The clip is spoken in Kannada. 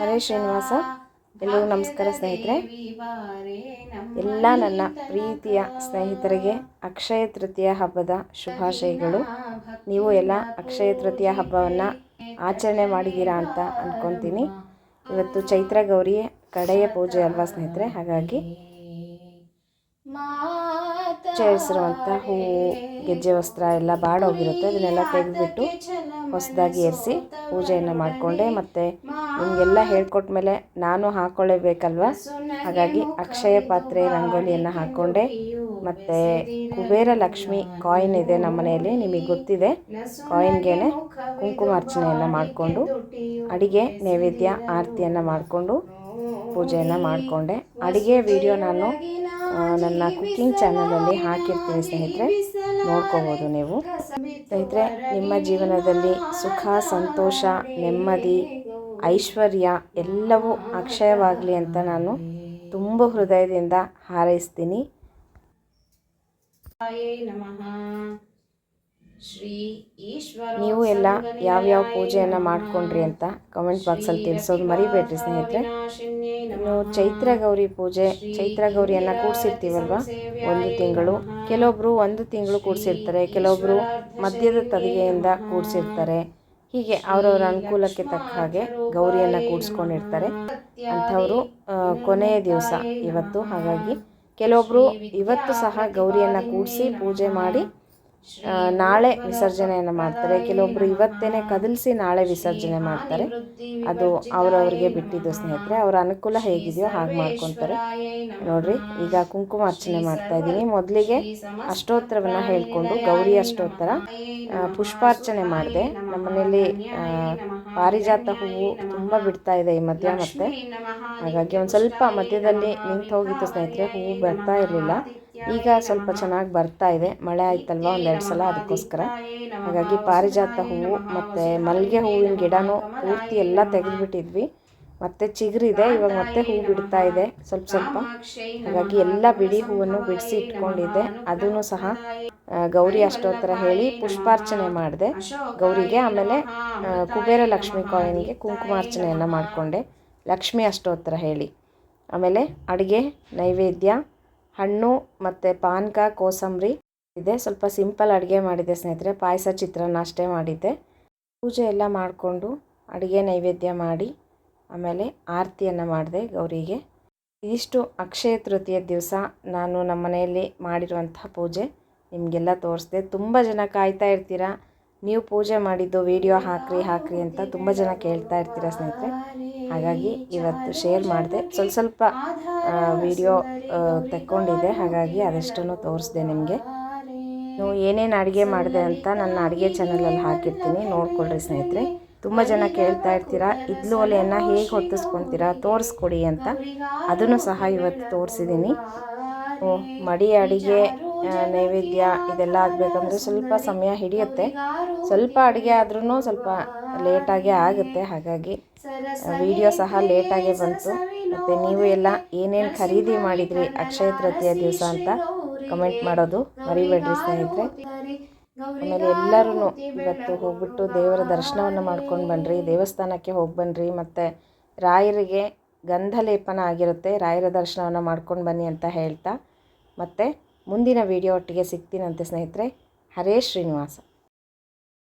ಹರೇ ಶ್ರೀನಿವಾಸ. ಎಲ್ಲರಿಗೂ ನಮಸ್ಕಾರ ಸ್ನೇಹಿತರೆ. ಎಲ್ಲ ನನ್ನ ಪ್ರೀತಿಯ ಸ್ನೇಹಿತರಿಗೆ ಅಕ್ಷಯ ತೃತೀಯ ಹಬ್ಬದ ಶುಭಾಶಯಗಳು. ನೀವು ಎಲ್ಲ ಅಕ್ಷಯ ತೃತೀಯ ಹಬ್ಬವನ್ನು ಆಚರಣೆ ಮಾಡಿದ್ದೀರಾ ಅಂತ ಅಂದ್ಕೊತೀನಿ ಇವತ್ತು ಚೈತ್ರ ಗೌರಿ ಕಡೆಯ ಪೂಜೆ ಅಲ್ವಾ ಸ್ನೇಹಿತರೆ? ಹಾಗಾಗಿ. ಸೇರಿಸಿರುವಂಥ ಹೂವು ಗೆಜ್ಜೆ, ವಸ್ತ್ರ ಎಲ್ಲ ಬಾಡೋಗಿರುತ್ತೆ. ಅದನ್ನೆಲ್ಲ ತೆಗೆದುಬಿಟ್ಟು ಹೊಸದಾಗಿ ಏರಿಸಿ ಪೂಜೆಯನ್ನು ಮಾಡಿಕೊಂಡೆ. ಮತ್ತು ನಿಮಗೆಲ್ಲ ಹೇಳ್ಕೊಟ್ಮೇಲೆ ನಾನು ಹಾಕ್ಕೊಳ್ಳೇಬೇಕಲ್ವ ಹಾಗಾಗಿ ಅಕ್ಷಯ ಪಾತ್ರೆ ರಂಗೋಲಿಯನ್ನು ಹಾಕ್ಕೊಂಡೆ ಮತ್ತು ಕುಬೇರ ಲಕ್ಷ್ಮಿ ಕಾಯಿನ್ ಇದೆ ನಮ್ಮ ಮನೆಯಲ್ಲಿ, ನಿಮಗೆ ಗೊತ್ತಿದೆ. ಕಾಯಿನ್ಗೇನೆ ಕುಂಕುಮಾರ್ಚನೆಯನ್ನು ಮಾಡಿಕೊಂಡು, ಅಡಿಗೆ ನೈವೇದ್ಯ, ಆರತಿಯನ್ನು ಮಾಡಿಕೊಂಡು ಪೂಜೆಯನ್ನು ಮಾಡಿಕೊಂಡೆ. ಅಡುಗೆ ವಿಡಿಯೋ ನಾನು ನನ್ನ ಕುಕ್ಕಿಂಗ್ ಚಾನಲಲ್ಲಿ ಹಾಕಿರ್ತೀನಿ ಸ್ನೇಹಿತರೆ. ನೋಡ್ಕೋಬೋದು ನೀವು. ಸ್ನೇಹಿತರೆ, ನಿಮ್ಮ ಜೀವನದಲ್ಲಿ ಸುಖ, ಸಂತೋಷ, ನೆಮ್ಮದಿ, ಐಶ್ವರ್ಯ ಎಲ್ಲವೂ ಅಕ್ಷಯವಾಗಲಿ ಅಂತ ನಾನು ತುಂಬ ಹೃದಯದಿಂದ ಹಾರೈಸ್ತೀನಿ. ಈಶ್ವರ ನೀವು ಎಲ್ಲ ಯಾವ್ಯಾವ ಪೂಜೆಯನ್ನು ಮಾಡ್ಕೊಂಡ್ರಿ ಅಂತ ಕಮೆಂಟ್ ಬಾಕ್ಸಲ್ಲಿ ತಿಳಿಸೋದು ಮರಿಬೇಡ್ರಿ ಸ್ನೇಹಿತರೆ. ಇನ್ನು ಚೈತ್ರ ಗೌರಿ ಪೂಜೆ ಚೈತ್ರ ಗೌರಿಯನ್ನು ಕೂಡಿಸಿರ್ತೀವಲ್ವ? ಒಂದು ತಿಂಗಳು ಕೆಲವೊಬ್ಬರು ಒಂದು ತಿಂಗಳು ಕೂಡಿಸಿರ್ತಾರೆ ಕೆಲವೊಬ್ಬರು ಮಧ್ಯದ ತದಿಗೆಯಿಂದ ಕೂಡಿಸಿರ್ತಾರೆ. ಹೀಗೆ ಅವರವರ ಅನುಕೂಲಕ್ಕೆ ತಕ್ಕ ಹಾಗೆ ಗೌರಿಯನ್ನು ಕೂಡಿಸ್ಕೊಂಡಿರ್ತಾರೆ. ಅಂಥವರು ಕೊನೆಯ ದಿವಸ ಇವತ್ತು. ಹಾಗಾಗಿ ಕೆಲವೊಬ್ಬರು ಇವತ್ತು ಸಹ ಗೌರಿಯನ್ನು ಕೂಡಿಸಿ ಪೂಜೆ ಮಾಡಿ ನಾಳೆ ವಿಸರ್ಜನೆಯನ್ನು ಮಾಡ್ತಾರೆ. ಕೆಲವೊಬ್ಬರು ಇವತ್ತೇನೆ ಕದಲಿಸಿ ನಾಳೆ ವಿಸರ್ಜನೆ ಮಾಡ್ತಾರೆ. ಅದು ಅವರವ್ರಿಗೆ ಬಿಟ್ಟಿದ್ದು ಸ್ನೇಹಿತರೆ. ಅವರ ಅನುಕೂಲ ಹೇಗಿದೆಯೋ ಹಾಗೆ ಮಾಡ್ಕೊತಾರೆ. ನೋಡ್ರಿ, ಈಗ ಕುಂಕುಮ ಅರ್ಚನೆ ಮಾಡ್ತಾ ಇದ್ದೀನಿ. ಮೊದಲಿಗೆ ಅಷ್ಟೋತ್ತರವನ್ನು ಹೇಳ್ಕೊಂಡು ಗೌರಿ ಅಷ್ಟೋತ್ತರ ಪುಷ್ಪಾರ್ಚನೆ ಮಾಡಿದೆ. ನಮ್ಮನೇಲಿ ಪಾರಿಜಾತ ಹೂವು ತುಂಬ ಬಿಡ್ತಾ ಇದೆ ಈ ಮಧ್ಯ ಮತ್ತೆ. ಹಾಗಾಗಿ ಒಂದು ಸ್ವಲ್ಪ ಮಧ್ಯದಲ್ಲಿ ನಿಂತು ಹೋಗಿತ್ತು ಸ್ನೇಹಿತರೆ. ಹೂವು ಬರ್ತಾ ಇರಲಿಲ್ಲ. ಈಗ ಸ್ವಲ್ಪ ಚೆನ್ನಾಗಿ ಬರ್ತಾ ಇದೆ. ಮಳೆ ಆಯ್ತಲ್ವ ಒಂದೆರಡು ಸಲ ಅದಕ್ಕೋಸ್ಕರ. ಹಾಗಾಗಿ ಪಾರಿಜಾತ ಹೂವು ಮತ್ತು ಮಲ್ಲಿಗೆ ಹೂವಿನ ಗಿಡನೂ ಪೂರ್ತಿ ಎಲ್ಲ ತೆಗೆದುಬಿಟ್ಟಿದ್ವಿ. ಮತ್ತೆ ಚಿಗುರಿದೆ ಇವಾಗ ಮತ್ತೆ ಹೂ ಬಿಡ್ತಾ ಇದೆ ಸ್ವಲ್ಪ ಸ್ವಲ್ಪ. ಹಾಗಾಗಿ ಎಲ್ಲ ಬಿಡಿ ಹೂವನ್ನು ಬಿಡಿಸಿ ಇಟ್ಕೊಂಡಿದ್ದೆ. ಅದನ್ನು ಸಹ ಗೌರಿ ಅಷ್ಟೋತ್ತರ ಹೇಳಿ ಪುಷ್ಪಾರ್ಚನೆ ಮಾಡಿದೆ. ಗೌರಿಗೆ ಆಮೇಲೆ ಕುಬೇರ ಲಕ್ಷ್ಮಿ ಕಾಯಿನ್ಗೆ ಕುಂಕುಮಾರ್ಚನೆಯನ್ನು ಮಾಡಿಕೊಂಡೆ. ಲಕ್ಷ್ಮಿ ಅಷ್ಟೋತ್ತರ ಹೇಳಿ. ಆಮೇಲೆ ಅಡುಗೆ, ನೈವೇದ್ಯ ಹಣ್ಣು ಮತ್ತು ಪಾನಕ, ಕೋಸಂಬರಿ ಇದೆ. ಸ್ವಲ್ಪ ಸಿಂಪಲ್ ಅಡುಗೆ ಮಾಡಿದ್ದೆ ಸ್ನೇಹಿತರೆ. ಪಾಯಸ ಚಿತ್ರಾನ್ನ ಅಷ್ಟೇ ಮಾಡಿದ್ದೆ. ಪೂಜೆ ಎಲ್ಲ ಮಾಡಿಕೊಂಡು ಅಡುಗೆ ನೈವೇದ್ಯ ಮಾಡಿ ಆಮೇಲೆ ಆರತಿಯನ್ನು ಮಾಡಿದೆ ಗೌರಿಗೆ. ಇದಿಷ್ಟು ಅಕ್ಷಯ ತೃತೀಯ ದಿವಸ ನಾನು ನಮ್ಮ ಮನೆಯಲ್ಲಿ ಮಾಡಿರುವಂಥ ಪೂಜೆ. ನಿಮಗೆಲ್ಲ ತೋರಿಸ್ದೆ. ತುಂಬ ಜನ ಕಾಯ್ತಾ ಇರ್ತೀರಾ? ನೀವು ಪೂಜೆ ಮಾಡಿದ್ದು ವಿಡಿಯೋ ಹಾಕ್ರಿ ಹಾಕ್ರಿ ಅಂತ ತುಂಬ ಜನ ಕೇಳ್ತಾ ಇರ್ತೀರ ಸ್ನೇಹಿತರೆ. ಹಾಗಾಗಿ ಇವತ್ತು ಶೇರ್ ಮಾಡಿದೆ. ಸ್ವಲ್ಪ ಸ್ವಲ್ಪ ವಿಡಿಯೋ ತೆಕ್ಕೊಂಡಿದ್ದೆ. ಹಾಗಾಗಿ ಅದಷ್ಟನ್ನು ತೋರಿಸ್ದೆ ನಿಮಗೆ. ನೀವು ಏನೇನು ಅಡುಗೆ ಮಾಡಿದೆ ಅಂತ ನನ್ನ ಅಡುಗೆ ಚಾನಲಲ್ಲಿ ಹಾಕಿರ್ತೀನಿ. ನೋಡ್ಕೊಳ್ರಿ ಸ್ನೇಹಿತರೆ. ತುಂಬ ಜನ ಕೇಳ್ತಾ ಇರ್ತೀರಾ. ಇದ್ಲು ಒಲೆಯನ್ನು ಹೇಗೆ ಹೊತ್ತಿಸ್ಕೊತೀರಾ ತೋರಿಸ್ಕೊಡಿ ಅಂತ. ಅದನ್ನು ಸಹ ಇವತ್ತು ತೋರಿಸಿದ್ದೀನಿ. ಮಡಿ ಅಡಿಗೆ ನೈವೇದ್ಯ ಇದೆಲ್ಲ ಆಗಬೇಕಂದ್ರೆ ಸ್ವಲ್ಪ ಸಮಯ ಹಿಡಿಯುತ್ತೆ. ಸ್ವಲ್ಪ ಅಡುಗೆ ಆದ್ರೂ ಸ್ವಲ್ಪ ಲೇಟಾಗಿ ಆಗುತ್ತೆ. ಹಾಗಾಗಿ ವಿಡಿಯೋ ಸಹ ಲೇಟಾಗೇ ಬಂತು. ಮತ್ತು ನೀವು ಎಲ್ಲ ಏನೇನು ಖರೀದಿ ಮಾಡಿದ್ರಿ ಅಕ್ಷಯ ತೃತೀಯ ದಿವಸ ಅಂತ ಕಮೆಂಟ್ ಮಾಡೋದು ಮರಿಬೇಡ್ರಿ ಸ್ನೇಹಿತರೆ. ಆಮೇಲೆ ಎಲ್ಲರೂ ಇವತ್ತು ಹೋಗ್ಬಿಟ್ಟು ದೇವರ ದರ್ಶನವನ್ನು ಮಾಡ್ಕೊಂಡು ಬನ್ನಿರಿ ದೇವಸ್ಥಾನಕ್ಕೆ ಹೋಗಿ ಬನ್ನಿರಿ ಮತ್ತು ರಾಯರಿಗೆ ಗಂಧಲೇಪನ ಆಗಿರುತ್ತೆ. ರಾಯರ ದರ್ಶನವನ್ನು ಮಾಡ್ಕೊಂಡು ಬನ್ನಿ ಅಂತ ಹೇಳ್ತಾ. ಮತ್ತು ಮುಂದಿನ ವಿಡಿಯೋ ಒಟ್ಟಿಗೆ ಸಿಗ್ತೀನಂತೆ ಸ್ನೇಹಿತರೆ. ಹರೇ ಶ್ರೀನಿವಾಸ.